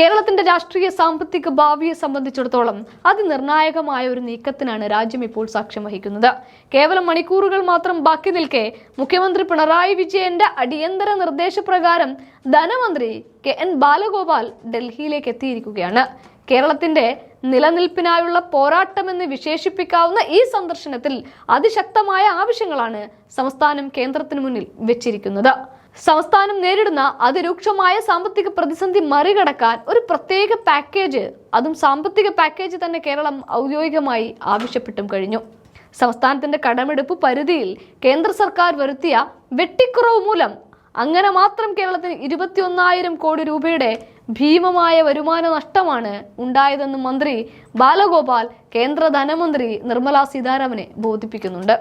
കേരളത്തിന്റെ രാഷ്ട്രീയ സാമ്പത്തിക ഭാവിയെ സംബന്ധിച്ചിടത്തോളം അതിനിർണായകമായ ഒരു നീക്കത്തിനാണ് രാജ്യം ഇപ്പോൾ സാക്ഷ്യം വഹിക്കുന്നത്. കേവലം മണിക്കൂറുകൾ മാത്രം ബാക്കി നിൽക്കെ മുഖ്യമന്ത്രി പിണറായി വിജയന്റെ അടിയന്തര നിർദ്ദേശപ്രകാരം ധനമന്ത്രി കെ എൻ ബാലഗോപാൽ ഡൽഹിയിലേക്ക് എത്തിയിരിക്കുകയാണ്. കേരളത്തിന്റെ നിലനിൽപ്പിനായുള്ള പോരാട്ടമെന്ന് വിശേഷിപ്പിക്കാവുന്ന ഈ സന്ദർശനത്തിൽ അതിശക്തമായ ആവശ്യങ്ങളാണ് സംസ്ഥാനം കേന്ദ്രത്തിന് മുന്നിൽ വെച്ചിരിക്കുന്നത്. സംസ്ഥാനം നേരിടുന്ന അതിരൂക്ഷമായ സാമ്പത്തിക പ്രതിസന്ധി മറികടക്കാൻ ഒരു പ്രത്യേക പാക്കേജ് അതും സാമ്പത്തിക പാക്കേജ് തന്നെ കേരളം ഔദ്യോഗികമായി ആവശ്യപ്പെട്ടും കഴിഞ്ഞു. സംസ്ഥാനത്തിന്റെ കടമെടുപ്പ് പരിധിയിൽ കേന്ദ്ര സർക്കാർ വരുത്തിയ വെട്ടിക്കുറവ് മൂലം അങ്ങനെ മാത്രം കേരളത്തിന് ഇരുപത്തിയൊന്നായിരം കോടി രൂപയുടെ ഭീമമായ വരുമാന നഷ്ടമാണ് ഉണ്ടായതെന്ന് മന്ത്രി ബാലഗോപാൽ കേന്ദ്ര ധനമന്ത്രി നിർമ്മലാ സീതാരാമനെ ബോധിപ്പിക്കുന്നുണ്ട്.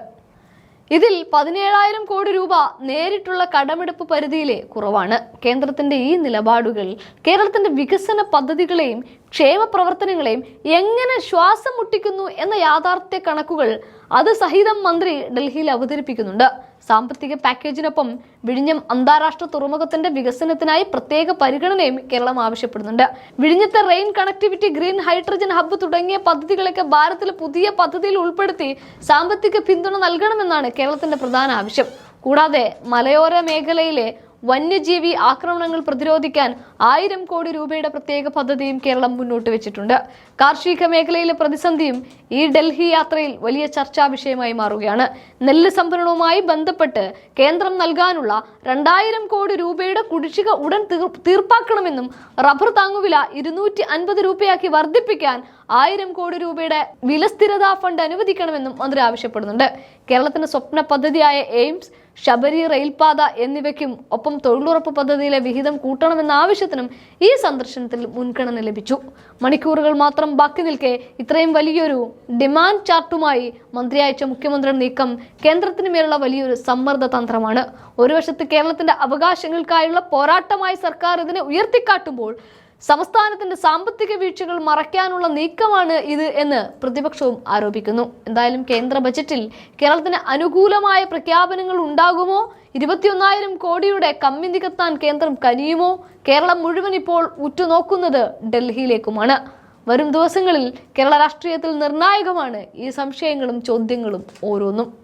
ഇതിൽ പതിനേഴായിരം കോടി രൂപ നേരിട്ടുള്ള കടമെടുപ്പ് പരിധിയിലെ കുറവാണ്. കേന്ദ്രത്തിന്റെ ഈ നിലപാടുകൾ കേരളത്തിന്റെ വികസന പദ്ധതികളെയും ക്ഷേമ പ്രവർത്തനങ്ങളെയും എങ്ങനെ ശ്വാസം മുട്ടിക്കുന്നു എന്ന യാഥാർത്ഥ്യ കണക്കുകൾ അത് സഹിതം മന്ത്രി ഡൽഹിയിൽ അവതരിപ്പിക്കുന്നുണ്ട്. സാമ്പത്തിക പാക്കേജിനൊപ്പം വിഴിഞ്ഞം അന്താരാഷ്ട്ര തുറമുഖത്തിന്റെ വികസനത്തിനായി പ്രത്യേക പരിഗണനയും കേരളം ആവശ്യപ്പെടുന്നുണ്ട്. വിഴിഞ്ഞത്തെ rail connectivity green hydrogen hub തുടങ്ങിയ പദ്ധതികളൊക്കെ ഭാരതത്തിലെ പുതിയ പദ്ധതിയിൽ ഉൾപ്പെടുത്തി സാമ്പത്തിക പിന്തുണ നൽകണമെന്നാണ് കേരളത്തിന്റെ പ്രധാന ആവശ്യം. കൂടാതെ മലയോര മേഖലയിലെ വന്യജീവി ആക്രമണങ്ങൾ പ്രതിരോധിക്കാൻ ആയിരം കോടി രൂപയുടെ പ്രത്യേക പദ്ധതിയും കേരളം മുന്നോട്ട് വെച്ചിട്ടുണ്ട്. കാർഷിക മേഖലയിലെ പ്രതിസന്ധിയും ഈ ഡൽഹി യാത്രയിൽ വലിയ ചർച്ചാ വിഷയമായി മാറുകയാണ്. നെല്ല് സംഭരണവുമായി ബന്ധപ്പെട്ട് കേന്ദ്രം നൽകാനുള്ള രണ്ടായിരം കോടി രൂപയുടെ കുടിശ്ശിക ഉടൻ തീർപ്പാക്കണമെന്നും റബ്ബർ താങ്ങുവില ഇരുന്നൂറ്റി അൻപത് രൂപയാക്കി വർദ്ധിപ്പിക്കാൻ ആയിരം കോടി രൂപയുടെ വിലസ്ഥിരതാ ഫണ്ട് അനുവദിക്കണമെന്നും മന്ത്രി ആവശ്യപ്പെടുന്നുണ്ട്. കേരളത്തിന്റെ സ്വപ്ന പദ്ധതിയായ എയിംസ് ശബരി റെയിൽപാത എന്നിവയ്ക്കും ഒപ്പം തൊഴിലുറപ്പ് പദ്ധതിയിലെ വിഹിതം കൂട്ടണമെന്ന ആവശ്യത്തിനും ഈ സന്ദർശനത്തിൽ മുൻഗണന ലഭിച്ചു. മണിക്കൂറുകൾ മാത്രം ബാക്കി നിൽക്കെ ഇത്രയും വലിയൊരു ഡിമാൻഡ് ചാർട്ടുമായി മന്ത്രി അയച്ച മുഖ്യമന്ത്രിയുടെ നീക്കം കേന്ദ്രത്തിന് മേലുള്ള വലിയൊരു സമ്മർദ്ദ തന്ത്രമാണ്. ഒരു വശത്ത് കേരളത്തിന്റെ അവകാശങ്ങൾക്കായുള്ള പോരാട്ടമായി സർക്കാർ ഇതിനെ ഉയർത്തിക്കാട്ടുമ്പോൾ സംസ്ഥാനത്തിന്റെ സാമ്പത്തിക വീഴ്ചകൾ മറയ്ക്കാനുള്ള നീക്കമാണ് ഇത് എന്ന് പ്രതിപക്ഷവും ആരോപിക്കുന്നു. എന്തായാലും കേന്ദ്ര ബജറ്റിൽ കേരളത്തിന് അനുകൂലമായ പ്രഖ്യാപനങ്ങൾ ഉണ്ടാകുമോ? ഇരുപത്തിയൊന്നായിരം കോടിയുടെ കമ്മി നികത്താൻ കേന്ദ്രം കനിയുമോ? കേരളം മുഴുവൻ ഇപ്പോൾ ഉറ്റുനോക്കുന്നത് ഡൽഹിയിലേക്കുമാണ്. വരും ദിവസങ്ങളിൽ കേരള രാഷ്ട്രീയത്തിൽ നിർണായകമാണ് ഈ സംശയങ്ങളും ചോദ്യങ്ങളും ഓരോന്നും.